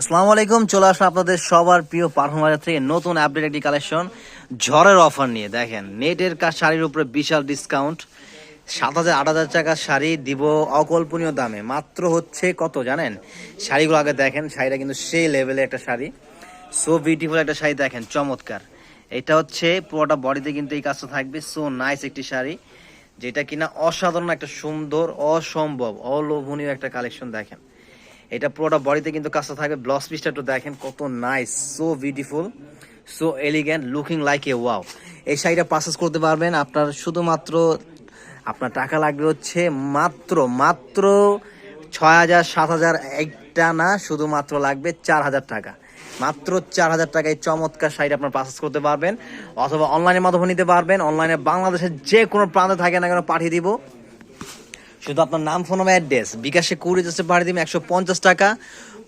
আসসালামু আলাইকুম, চলে আসলো আপনাদের সবার প্রিয় পারফরমার থেকে নতুন আপডেট একটি কালেকশন ঝড়ের অফার নিয়ে, দেখেন নেটের কাজ শাড়ির উপরে বিশাল ডিসকাউন্ট সাত হাজার, আট হাজার টাকার শাড়ি দিব অকল্পনীয় দামে। মাত্র হচ্ছে কত জানেন? শাড়িগুলো আগে দেখেন, শাড়িটা কিন্তু সেই লেভেলের একটা শাড়ি। সো বিউটিফুল একটা শাড়ি, দেখেন, চমৎকার। এটা হচ্ছে পুরোটা বডিতে কিন্তু এই কাজটা থাকবে। সো নাইস একটি শাড়ি, যেটা কিনা অসাধারণ একটা সুন্দর, অসম্ভব, অলোভনীয় একটা কালেকশন দেখেন। এটা পুরোটা বডিতে কিন্তু কাজটা থাকবে। ব্লাউজ পিসটা একটু দেখেন, কত nice so beautiful so elegant looking like a wow এই শাড়িটা পারচেস করতে পারবেন। আপনার শুধুমাত্র আপনার টাকা লাগবে হচ্ছে মাত্র মাত্র ছয় হাজার, সাত হাজার, একটা না, শুধুমাত্র লাগবে চার হাজার টাকা। মাত্র চার হাজার টাকায় চমৎকার শাড়ি আপনার পারচেস করতে পারবেন। অথবা অনলাইনের মাধ্যমে নিতে পারবেন। অনলাইনে বাংলাদেশের যে কোনো প্রান্তে থাকে না কেন পাঠিয়ে দিব। শুধু আপনার নাম ফোন নাম্বার অ্যাড্রেস বিকাশে কুড়ি জাস্টে পাঠিয়ে দিবেন একশো পঞ্চাশ টাকা।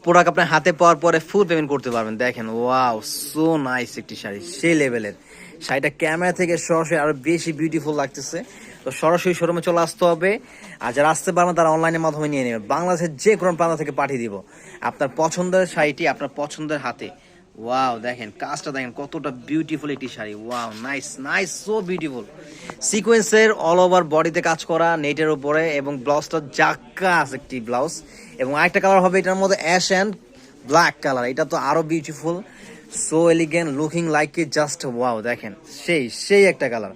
প্রোডাক্ট আপনার হাতে পাওয়ার পরে ফুল পেমেন্ট করতে পারবেন। দেখেন ওয়াও সো নাইস একটি শাড়ি, সেই লেভেলের শাড়িটা ক্যামেরা থেকে সরাসরি আরও বেশি বিউটিফুল লাগতেছে। তো সরাসরি শোরুমে চলে আসতে হবে। আর যারা আসতে পারবেন, তারা অনলাইনের মাধ্যমে নিয়ে নেবে। বাংলাদেশের যে কোনো প্রান্ত থেকে পাঠিয়ে দিব। আপনার পছন্দের শাড়িটি আপনার পছন্দের হাতে। ওয়াও দেখেন, কাজটা দেখেন, কতটা বিউটিফুল একটি sari. Wow nice nice so beautiful সিকোয়েন্সের অল ওভার বডিতে কাজ করা নেটের উপরে, এবং ব্লাউজটা জাক্কাস একটি ব্লাউজ এবং আরেকটা কালার হবে এটার মধ্যে অ্যাশ অ্যান্ড ব্ল্যাক কালার এটা তো আরও beautiful so elegant looking like a just wow দেখেন, সেই সেই একটা কালার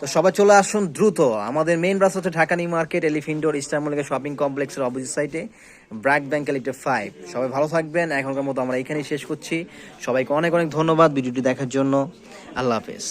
তো সবাই চলে আসুন দ্রুত। আমাদের মেইন রাস্তা হচ্ছে ঢাকা নিউ মার্কেট এলিফিন্ডোর ইস্টারমলিকা শপিং কমপ্লেক্সের অপোজিট সাইডে ব্র্যাক ব্যাংক লিটার ফাইভ সবাই ভালো থাকবেন, এখনকার মতো আমরা এখানেই শেষ করছি। সবাইকে অনেক অনেক ধন্যবাদ ভিডিওটি দেখার জন্য। আল্লাহ হাফেজ।